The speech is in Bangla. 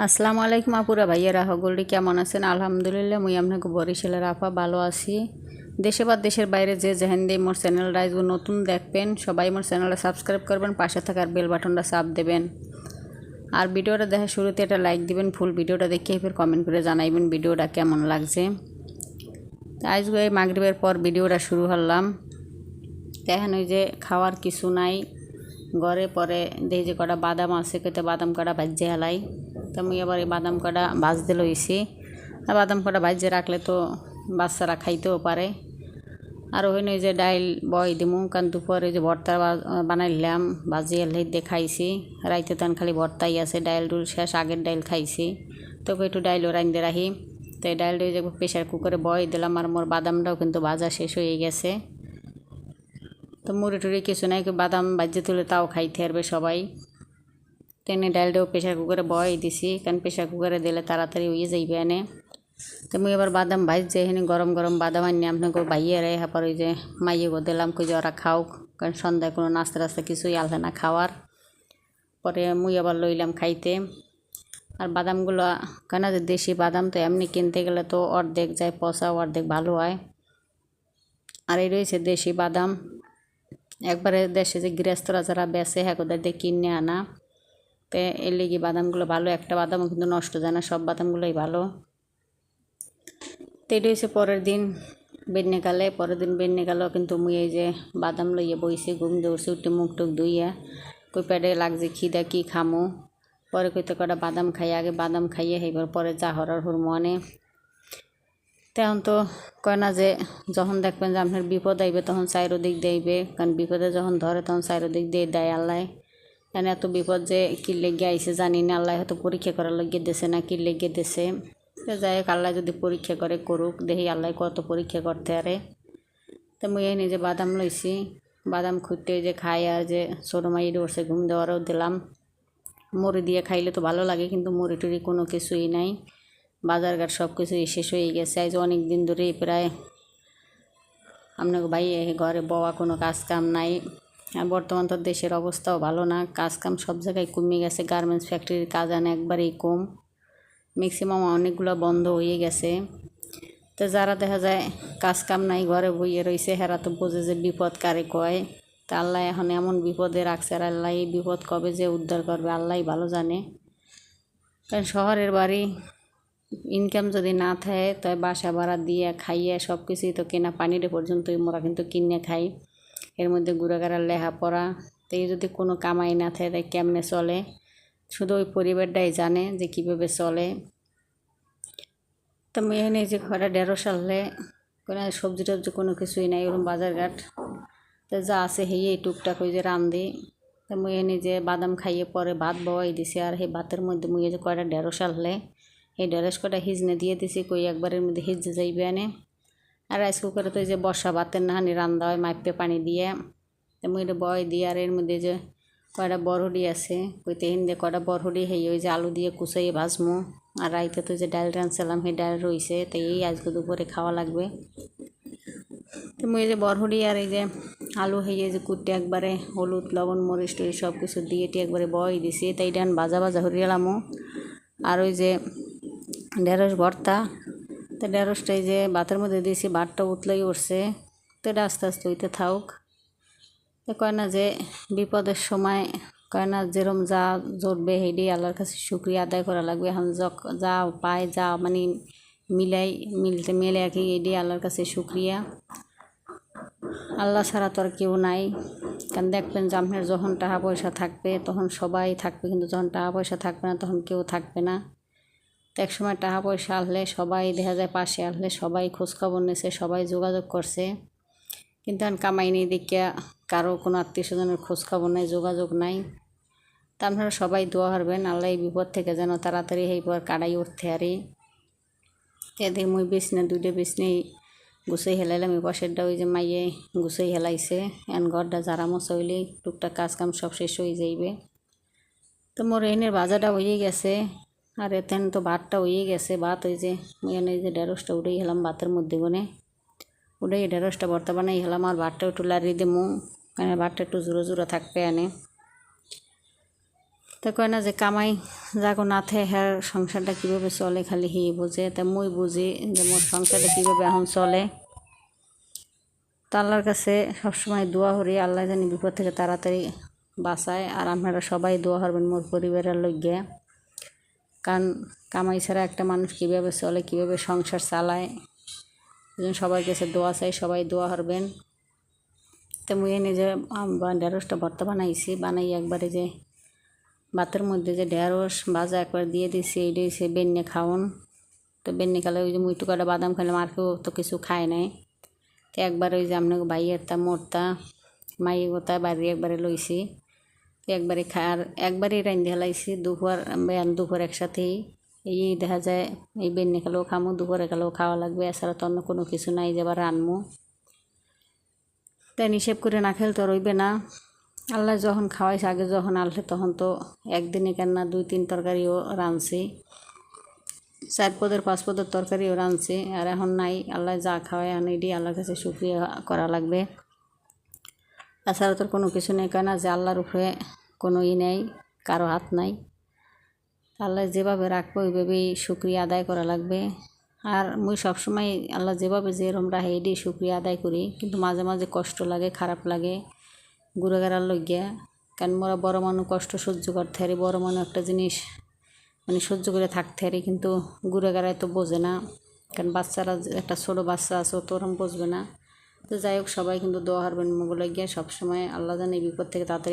আসসালামু আলাইকুম আপুরা, ভাইয়েরা হগলটি কেমন আছেন? আলহামদুলিল্লাহ, মুই আপনাকে বরিশালের আপা ভালো আছি। দেশে বা দেশের বাইরে যে যেহেন দিয়ে মোর চ্যানেল রাইজ নতুন দেখবেন, সবাই মোর চ্যানেলটা সাবস্ক্রাইব করবেন, পাশে থাকার বেল বাটনটা চাপ দেবেন। আর ভিডিওটা দেখা শুরুতে একটা লাইক দিবেন ফুল ভিডিওটা দেখে ফের কমেন্ট করে জানাইবেন ভিডিওটা কেমন লাগছে। আজ এই মাগরিবের পর ভিডিওটা শুরু করলাম। দেখেন ওই যে খাওয়ার কিছু নাই, ঘরে পরে দেখি যে কটা বাদাম আছে কেটে বাদাম কটা ভাজ্যে হেলাই। তো আমি এবার এই বাদাম কটা ভাজতে লইছি আর বাদাম কটা ভাজ্যে রাখলে তো বাচ্চারা খাইতেও পারে। আর ওই নয় যে ডাইল বয় দিমু, কারণ দুপুরে যে ভর্তা বানাইলাম ভাজি দিয়ে খাইছি। রাইতে তখন খালি ভর্তাই আছে, ডাইল ডুল শেষ, আগের ডাইল খাইছি। তবে একটু ডাইলও রাইন্দে রাখি। তো এই ডাইলটা যে প্রেশার কুকারে বয় দিলাম, আর মোর বাদামটাও কিন্তু ভাজা শেষ হয়ে গেছে। তো মুড়ি টুড়ি কিছু নাই, বাদাম বাজ্যে তুলে তাও খাইতে পারবে সবাই। টেনে ডালটাও প্রেশার কুকারে বয় দিছি, কারণ প্রেশার কুকারে দিলে তাড়াতাড়ি হয়ে যাইবে এনে। তো মুই এবার বাদাম ভাজছে এখানে গরম গরম বাদাম আনি, আপনাকে ভাইয়ে রে হাপার ওই যে মাইয়ে গো দিলাম, কই যে ওরা খাও কারণ সন্ধ্যায় কোনো নাস্তা রাস্তা কিছুই আলতে না খাওয়ার। পরে মুই আবার লইলাম খাইতে। আর বাদামগুলো, কেন যে দেশি বাদাম, তো এমনি কিনতে গেলে তো অর্ধেক যায়, পচা অর্ধেক ভালো হয়। আর এই রয়েছে দেশি বাদাম। একবারে দেশে যে গৃহস্থরা যারা বেচে হ্যাঁ ওদের দিয়ে কিনে আনা। তো এর লেগে বাদামগুলো ভালো, একটা বাদামও কিন্তু নষ্ট যায় না, সব বাদামগুলোই ভালো। তো এটা হচ্ছে পরের দিন বেডনে কালে পরের দিন বেডনে কালেও কিন্তু মুই এই যে বাদাম লইয়ে বইছি, ঘুম দৌড়ছি উঠে মুখ টুক ধুইয়া, কই পেটে লাগছে খিদা, কি খামো? পরে কইতে কটা বাদাম খাই, আগে বাদাম খাইয়ে সেইবার পরে যা হরার হুর মনে তেমন তো কয় না যে, যখন দেখবেন যে আপনার বিপদ আইবে, তখন চাইরো দিক দেইবে, কারণ বিপদে যখন ধরে, তখন চাইরো দিক দিয়ে দেয় আল্লাহ। কেন এত বিপদ যে কি লেগে আইসে জানি না, আল্লাহ হয়তো পরীক্ষা করার লেগে দেছে না, কি লেগে দেছে। তো যাই হোক, আল্লাহ যদি পরীক্ষা করে, করুক, দেখি আল্লাহ কত পরীক্ষা করতে আরে তো মুই এই নিজে বাদাম লইছি, বাদাম খুঁটতে যে খাই আর যে ছোটো মাই উঠছে, ঘুম দেওয়ারও দিলাম। মুড়ি দিয়ে খাইলে তো ভালো লাগে, কিন্তু মুড়ি টুড়ি কোনো কিছুই নাই। বাজারঘাট সব কিছুই শেষ হয়ে গেছে। আজ অনেক দিন ধরেই প্রায় আপনাকে ভাই ঘরে বওয়া কোনো কাজ কাম নাই। আর বর্তমান তো দেশের অবস্থাও ভালো না। কাজ কাম সব জায়গায় কমে গেছে। গার্মেন্টস ফ্যাক্টরির কাজ আনে একবারেই কম। ম্যাক্সিমাম অনেকগুলো বন্ধ হয়ে গেছে। তো যারা দেখা যায় কাজ কাম নাই, ঘরে বইয়ে রয়েছে হেরা তো বোঝে যে বিপদ কারে কয়। তা আল্লাহ এখন এমন বিপদে রাখছে আর আল্লাহ এই বিপদ কবে যে উদ্ধার করবে আল্লাহ ভালো জানে। কারণ শহরের বাড়ি ইনকাম যদি না থাকে, তাই বাসা ভাড়া দিয়ে খাইয়ে সব কিছুই তো কেনা পানিরে পর্যন্তই মোরা কিন্তু কিনে খাই। এর মধ্যে গুড়াগাড়ার লেহা পড়া তো এই যদি কোনো কামাই না থাকে, তাই কেমনে চলে? শুধু ওই পরিবারটাই জানে যে কীভাবে চলে। তো মেয়ে নেই যে ঘরে দেড়ো সালে কোনো সবজি টবজি কোনো কিছুই নাই ওরকম বাজারঘাট। তো যা আছে হেয়ে টুকটাক ওই যে রান্ধি। তো মুই যে বাদাম খাইয়ে পরে ভাত বওয়াই দিছি, আর সেই ভাতের মধ্যে মুই যে কয়টা ঢেঁড়স আনলে এই ঢেঁড়স কটা হিজনে দিয়ে দিছি, কই একবারের মধ্যে হিজে যাইবে আনে আর রাইস কুকারে তো যে বর্ষা ভাতের নাহানি রান্দা হয়, মাইপে পানি দিয়ে। তো মুই এটা বয় দিয়ে আর এর মধ্যে যে কয়টা বরহডি আছে, কইতে হিন্দে কয়টা বরহডি, হেই ওই যে আলু দিয়ে কুচাইয়ে ভাজমু। আর রাইতে তো যে ডাল রাঁধছিলাম, সেই ডাল রইছে, তো এই আজকে দুপুরে খাওয়া লাগবে। তো মুই যে বরহডি আর এই যে আলু হইয়ে যে কুটে একবারে হলুদ, লবণ, মরিচ, টরিচ সব কিছু দিয়ে টি একবারে বয় দিছি। তাই ডান ভাজা বাজা হরিয়ালামো আর ওই যে ঢেঁড়স ভর্তা তো ঢেঁড়সটাই যে ভাতের মধ্যে দিয়েছি, ভাতটা উতলাই উঠছে। তো এটা আস্তে আস্তে হইতে থাকুক তো কয় না যে বিপদের সময়, কয় না যেরম যা জড়বে হেডি আল্লাহর কাছে শুক্রিয়া আদায় করা লাগবে। এখন যক, যা পায়, যা মানে মিলাই, মিলতে মেলে আর কি এডি আল্লাহর কাছে শুক্রিয়া। আল্লাহ ছাড়া তো আর কেউ নাই। কারণ দেখবেন যে আপনার যখন টাকা পয়সা থাকবে, তখন সবাই থাকবে, কিন্তু যখন টাকা পয়সা থাকবে না, তখন কেউ থাকবে না। তো এক সময় টাকা পয়সা আসলে সবাই, দেখা যায় পাশে আসলে সবাই খোঁজখবর নিছে, সবাই যোগাযোগ করছে। কিন্তু এখন কামাই নেই দেখিয়া কারও কোনো আত্মীয় স্বজনের খোঁজখবর নাই, যোগাযোগ নাই। তা আপনারা সবাই দোয়া হারবেন আল্লাহ বিপদ থেকে যেন তাড়াতাড়ি এই পর কাটাই উঠতে আরে এদের মুই বিছনা দুইটা বিছনাই গুছাই হেলাইলাম, এই পাশেরটা ওই যে মাইয়ে গুছাই হেলাইছে। এন ঘরটা জারা মশা টুকটাক কাজ কাম সব শেষ হয়ে যাইবে। তো মোর এনের বাজারটা হয়ে গেছে। আর এতেন তো ভাতটা হয়ে গেছে, ভাত ওই যে এনে যে ঢেঁড়সটা উঠেই হেলাম ভাতের মধ্যে গনে উঠেই ঢেঁড়সটা ভর্তা বানাই হেলাম আর ভাতটা একটু লাড়ি দিমু কারণ ভাতটা একটু জোরো জোরো থাকবে এনে। তা কয় না যে কামাই যাগো না থে হ্যার সংসারটা কীভাবে চলে খালি হি বুঝে, তা মুই বুঝি যে মোর সংসারটা কীভাবে এখন চলে। তো আল্লাহর কাছে সবসময় দোয়া হরি আল্লাহ জানি বিপদ থেকে তাড়াতাড়ি বাঁচায়, আর আপনারা সবাই দোয়া করবেন মোর পরিবারের লইগে। কারণ কামাই ছাড়া একটা মানুষ কীভাবে চলে, কীভাবে সংসার চালায়? সবার কাছে দোয়া চাই, সবাই দোয়া করবেন তো মুই নিজে ঢেঁড়সটা ভর্তা বানাইছি, বানাই একবারে যে ভাতের মধ্যে যে ঢেঁড়স ভাজা একবার দিয়ে দিছি, এই সে বেন্নে খাওন। তো বেন্নে খালে ওই যে মুই টুকাটা বাদাম খেলাম আর কেউ তো কিছু খায় নাই। তো একবার ওই যে আপনাকে ভাইয়েরটা মোরটা মাই গোতা বাড়ি একবারে লইছি। তো একবারে খা আর একবারই রান্ধি হেলাইছি, দুপুর দুপুর একসাথেই। এই দেখা যায়, এই বেন্নি খেলেও খামো, দুপুরে খেলেও খাওয়া লাগবে, এছাড়া তো অন্য কোনো কিছু নাই যে আবার রানমো। তাই হিসেব করে না খেলে তো রইবে না। আল্লাহ যখন খাওয়াইছে, আগে যখন আনলে তখন তো একদিনে কেন না দুই, তিন তরকারিও রাঁধছি চার পদের, পাঁচ পদের তরকারিও রাঁধছি আর এখন নাই। আল্লাহ যা খাওয়ায় এখন এটি আল্লাহর কাছে শুক্রিয়া করা লাগবে। তাছাড়া তোর কোনো কিছু নেই, কেন যে আল্লাহর উপরে কোনো ই নেই, কারও হাত নাই। আল্লাহ যেভাবে রাখব, ওইভাবেই শুক্রিয়া আদায় করা লাগবে। আর মুই সবসময় আল্লাহ যেভাবে যেরকম রাখে এটি শুক্রিয়া আদায় করি। কিন্তু মাঝে মাঝে কষ্ট লাগে, খারাপ লাগে গুড়াগাড়ার লইগিয়া কারণ মোরা বড় মানুষ, কষ্ট সহ্য করতে হারি বড় মানুষ একটা জিনিস মানে সহ্য করে থাকতে হারি কিন্তু গুড়াগাড়ায় তো বোঝে না। কারণ বাচ্চারা, একটা ছোটো বাচ্চা আছে তো ওরম বুঝবে না। তো যাই হোক, সবাই কিন্তু দোয়া হারবেন মোগলাই গিয়ে সবসময় আল্লাহ জানে বিপদ থেকে তাড়াতাড়ি